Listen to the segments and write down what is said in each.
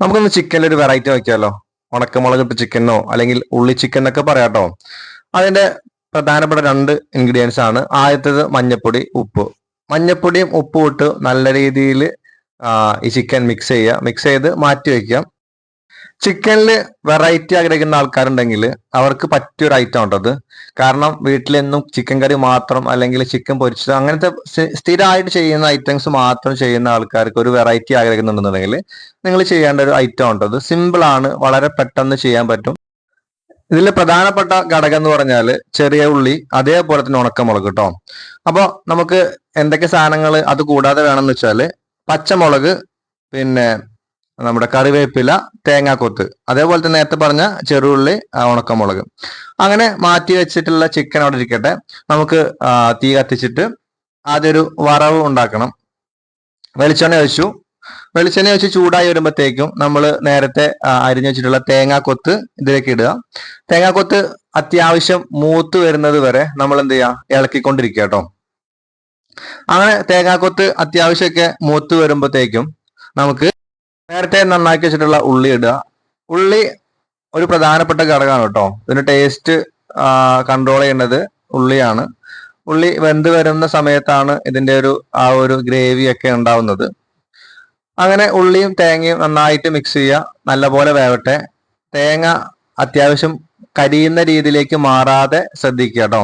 നമുക്കൊന്ന് ചിക്കനിൽ ഒരു വെറൈറ്റി നോക്കിയാലോ. ഉണക്കമുളക് ഇട്ട ചിക്കനോ അല്ലെങ്കിൽ ഉള്ളി ചിക്കൻ എന്നൊക്കെ പറയാട്ടോ അതിന്റെ പ്രധാനപ്പെട്ട രണ്ട് ഇൻഗ്രീഡിയൻസ് ആണ്. ആദ്യത്തേത് മഞ്ഞപ്പൊടി ഉപ്പ്. മഞ്ഞപ്പൊടിയും ഉപ്പും ഇട്ട് നല്ല രീതിയിൽ ഈ ചിക്കൻ മിക്സ് ചെയ്യുക. മിക്സ് ചെയ്ത് മാറ്റി വെക്കുക. ചിക്കനിൽ വെറൈറ്റി ആഗ്രഹിക്കുന്ന ആൾക്കാരുണ്ടെങ്കിൽ അവർക്ക് പറ്റിയൊരു ഐറ്റം ഉണ്ടത് കാരണം വീട്ടിലെന്നും ചിക്കൻ കറി മാത്രം അല്ലെങ്കിൽ ചിക്കൻ പൊരിച്ചത് അങ്ങനത്തെ സ്ഥിരമായിട്ട് ചെയ്യുന്ന ഐറ്റംസ് മാത്രം ചെയ്യുന്ന ആൾക്കാർക്ക് ഒരു വെറൈറ്റി ആഗ്രഹിക്കുന്നുണ്ടെന്നുണ്ടെങ്കിൽ നിങ്ങൾ ചെയ്യേണ്ട ഒരു ഐറ്റം ഉണ്ടത് സിമ്പിൾ ആണ് വളരെ പെട്ടെന്ന് ചെയ്യാൻ പറ്റും. ഇതിൽ പ്രധാനപ്പെട്ട ഘടകം എന്ന് പറഞ്ഞാൽ ചെറിയ ഉള്ളി അതേപോലെ തന്നെ ഉണക്കമുളക് കേട്ടോ അപ്പോൾ നമുക്ക് എന്തൊക്കെ സാധനങ്ങൾ അത് കൂടാതെ വേണമെന്ന് വെച്ചാൽ പച്ചമുളക് പിന്നെ നമ്മുടെ കറിവേപ്പില തേങ്ങാക്കൊത്ത്. അതേപോലെ തന്നെ നേരത്തെ പറഞ്ഞ ചെറുള്ളി ഉണക്കമുളക്. അങ്ങനെ മാറ്റി വെച്ചിട്ടുള്ള ചിക്കൻ അവിടെ ഇരിക്കട്ടെ. നമുക്ക് തീ കത്തിച്ചിട്ട് ആദ്യം ഒരു വറവ് ഉണ്ടാക്കണം. വെളിച്ചെണ്ണ ഒഴിച്ചു. വെളിച്ചെണ്ണ ഒഴിച്ച് ചൂടായി വരുമ്പോഴത്തേക്കും നമ്മൾ നേരത്തെ അരിഞ്ഞു വെച്ചിട്ടുള്ള തേങ്ങാക്കൊത്ത് ഇതിലേക്ക് ഇടുക. തേങ്ങാക്കൊത്ത് അത്യാവശ്യം മൂത്ത് വരുന്നത് വരെ നമ്മൾ എന്ത് ചെയ്യുക? ഇളക്കിക്കൊണ്ടിരിക്കുക കേട്ടോ. അങ്ങനെ തേങ്ങാക്കൊത്ത് അത്യാവശ്യമൊക്കെ മൂത്ത് വരുമ്പോഴത്തേക്കും നമുക്ക് നേരത്തെ നന്നാക്കി വെച്ചിട്ടുള്ള ഉള്ളി ഇടുക. ഉള്ളി ഒരു പ്രധാനപ്പെട്ട ഘടകമാണ് കേട്ടോ. ഇതിന് ടേസ്റ്റ് കൺട്രോൾ ചെയ്യേണ്ടത് ഉള്ളിയാണ്. ഉള്ളി വെന്ത് വരുന്ന സമയത്താണ് ഇതിന്റെ ഒരു ആ ഒരു ഗ്രേവി ഒക്കെ ഉണ്ടാവുന്നത്. അങ്ങനെ ഉള്ളിയും തേങ്ങയും നന്നായിട്ട് മിക്സ് ചെയ്യുക. നല്ലപോലെ വേവട്ടെ. തേങ്ങ അത്യാവശ്യം കരിയുന്ന രീതിയിലേക്ക് മാറാതെ ശ്രദ്ധിക്കുക കേട്ടോ.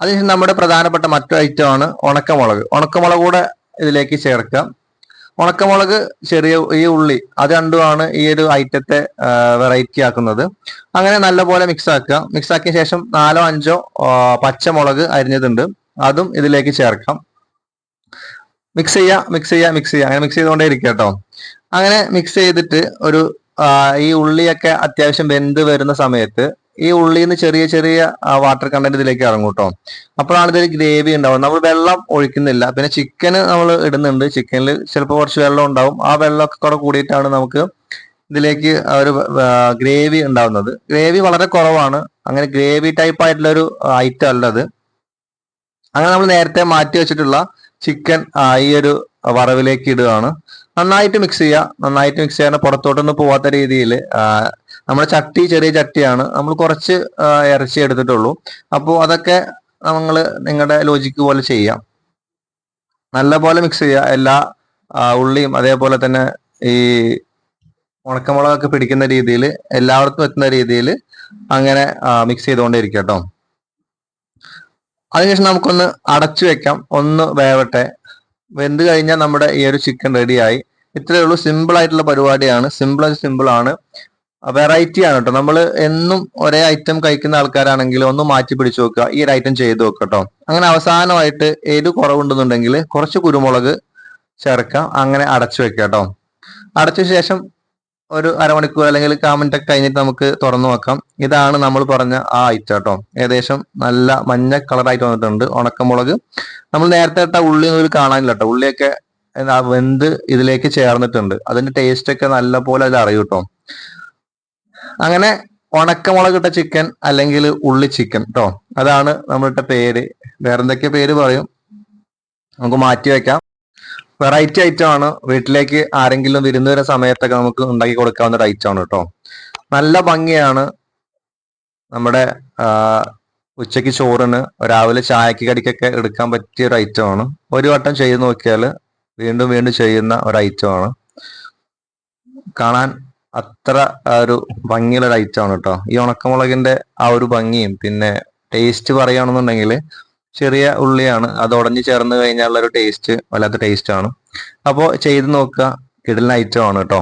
അതിനുശേഷം നമ്മുടെ പ്രധാനപ്പെട്ട മറ്റൊരു ഐറ്റം ആണ് ഉണക്കമുളക്. ഉണക്കമുളക് കൂടെ ഇതിലേക്ക് ചേർക്കുക ഉണക്കമുളക് ചെറിയ ഈ ഉള്ളി അത് രണ്ടുമാണ് ഈ ഒരു ഐറ്റത്തെ വെറൈറ്റി ആക്കുന്നത്. അങ്ങനെ നല്ലപോലെ മിക്സ് ആക്കുക. മിക്സ് ആക്കിയ ശേഷം നാലോ അഞ്ചോ പച്ചമുളക് അരിഞ്ഞതുണ്ട്. അതും ഇതിലേക്ക് ചേർക്കാം. മിക്സ് ചെയ്യുക മിക്സ് ചെയ്യുക മിക്സ് ചെയ്യുക അങ്ങനെ മിക്സ് ചെയ്തുകൊണ്ടേ ഇരിക്കുക കേട്ടോ. അങ്ങനെ മിക്സ് ചെയ്തിട്ട് ഒരു ഈ ഉള്ളിയൊക്കെ അത്യാവശ്യം വെന്ത് വരുന്ന സമയത്ത് ഈ ഉള്ളിൽ നിന്ന് ചെറിയ ചെറിയ വാട്ടർ കണ്ടന്റ് ഇതിലേക്ക് ഇറങ്ങും കേട്ടോ അപ്പോഴാണ് ഇതിൽ ഗ്രേവി ഉണ്ടാവും നമ്മൾ വെള്ളം ഒഴിക്കുന്നില്ല. പിന്നെ ചിക്കൻ നമ്മൾ ഇടുന്നുണ്ട്. ചിക്കനിൽ ചിലപ്പോൾ കുറച്ച് വെള്ളം ഉണ്ടാവും. ആ വെള്ളമൊക്കെ കൂടെ കൂടിയിട്ടാണ് നമുക്ക് ഇതിലേക്ക് ഒരു ഗ്രേവി ഉണ്ടാവുന്നത്. ഗ്രേവി വളരെ കുറവാണ്. അങ്ങനെ ഗ്രേവി ടൈപ്പ് ആയിട്ടുള്ള ഒരു ഐറ്റം അല്ല അത്. അങ്ങനെ നമ്മൾ നേരത്തെ മാറ്റി വെച്ചിട്ടുള്ള ചിക്കൻ ഈ ഒരു വറവിലേക്ക് ഇടുകയാണ്. നന്നായിട്ട് മിക്സ് ചെയ്യുക. നന്നായിട്ട് മിക്സ് ചെയ്യാൻ പുറത്തോട്ടൊന്നും പോവാത്ത രീതിയിൽ നമ്മുടെ ചട്ടി ചെറിയ ചട്ടിയാണ്. നമ്മൾ കുറച്ച് ഇറച്ചി എടുത്തിട്ടുള്ളൂ. അപ്പോൾ അതൊക്കെ നമ്മൾ നിങ്ങളുടെ ലോജിക്ക് പോലെ ചെയ്യാം. നല്ലപോലെ മിക്സ് ചെയ്യുക എല്ലാ ഉള്ളിയും അതേപോലെ തന്നെ ഈ ഉണക്കമുളകൊക്കെ പിടിക്കുന്ന രീതിയിൽ എല്ലാവർക്കും എത്തുന്ന രീതിയിൽ അങ്ങനെ മിക്സ് ചെയ്തുകൊണ്ടേയിരിക്കും കേട്ടോ അതിനുശേഷം നമുക്കൊന്ന് അടച്ചു വെക്കാം. ഒന്ന് വേവട്ടെ. വെന്ത് കഴിഞ്ഞാൽ നമ്മുടെ ഈ ഒരു ചിക്കൻ റെഡിയായി ഇത്രയേ ഉള്ളൂ. സിമ്പിൾ ആയിട്ടുള്ള പരിപാടിയാണ്. സിമ്പിൾ ആൻഡ് സിമ്പിൾ ആണ്. വെറൈറ്റി ആണ് കേട്ടോ നമ്മൾ എന്നും ഒരേ ഐറ്റം കഴിക്കുന്ന ആൾക്കാരാണെങ്കിൽ ഒന്ന് മാറ്റി പിടിച്ചു നോക്കുക ഈ ഒരു ഐറ്റം ചെയ്ത് നോക്കുക കേട്ടോ അങ്ങനെ അവസാനമായിട്ട് എരു കുറവുണ്ടെന്നുണ്ടെങ്കിൽ കുറച്ച് കുരുമുളക് ചേർക്കാം അങ്ങനെ അടച്ചു വെക്കുക കേട്ടോ അടച്ച ശേഷം ഒരു അരമണിക്കൂർ അല്ലെങ്കിൽ കാമിനിറ്റ് കഴിഞ്ഞിട്ട് നമുക്ക് തുറന്നു നോക്കാം. ഇതാണ് നമ്മൾ പറഞ്ഞ ആ ഐറ്റം കേട്ടോ ഏകദേശം നല്ല മഞ്ഞ കളറായിട്ട് വന്നിട്ടുണ്ട് ഉണക്കമുളക്. നമ്മൾ നേരത്തെ ഇട്ട ഉള്ളി ഒന്നും കാണാനില്ല കേട്ടോ ഉള്ളിയൊക്കെ വെന്ത് ഇതിലേക്ക് ചേർന്നിട്ടുണ്ട്. അതിന്റെ ടേസ്റ്റ് ഒക്കെ നല്ല പോലെ അതിൽ അറിയും കേട്ടോ അങ്ങനെ ഉണക്കമുളകിട്ട ചിക്കൻ അല്ലെങ്കിൽ ഉള്ളി ചിക്കൻ കേട്ടോ അതാണ് നമ്മളുടെ പേര്. വേറെന്തൊക്കെ പേര് പറയും. നമുക്ക് മാറ്റി വെക്കാം. വെറൈറ്റി ഐറ്റം ആണ്. വീട്ടിലേക്ക് ആരെങ്കിലും വിരുന്ന് വരുന്ന സമയത്തൊക്കെ നമുക്ക് ഉണ്ടാക്കി കൊടുക്കാവുന്ന ഒരു ഐറ്റം ആണ് കേട്ടോ നല്ല ഭംഗിയാണ് നമ്മുടെ ഉച്ചയ്ക്ക് ചോറിന് രാവിലെ ചായക്ക് കടിക്കൊക്കെ എടുക്കാൻ പറ്റിയ ഒരു ഐറ്റം ആണ്. ഒരു വട്ടം ചെയ്ത് നോക്കിയാൽ വീണ്ടും വീണ്ടും ചെയ്യുന്ന ഒരു ഐറ്റം ആണ്. കാണാൻ അത്ര ഒരു ഭംഗിയുള്ള ഒരു ആണ് കേട്ടോ ഈ ഉണക്കമുളകിന്റെ ആ ഒരു ഭംഗിയും പിന്നെ ടേസ്റ്റ് പറയുകയാണെന്നുണ്ടെങ്കിൽ ചെറിയ ഉള്ളിയാണ് അത് ഉടഞ്ഞു ചേർന്ന് കഴിഞ്ഞാലുള്ള ഒരു ടേസ്റ്റ് വല്ലാത്ത ടേസ്റ്റ് ആണ്. അപ്പോൾ ചെയ്ത് നോക്കുക കിടലിന് ഐറ്റം ആണ് കേട്ടോ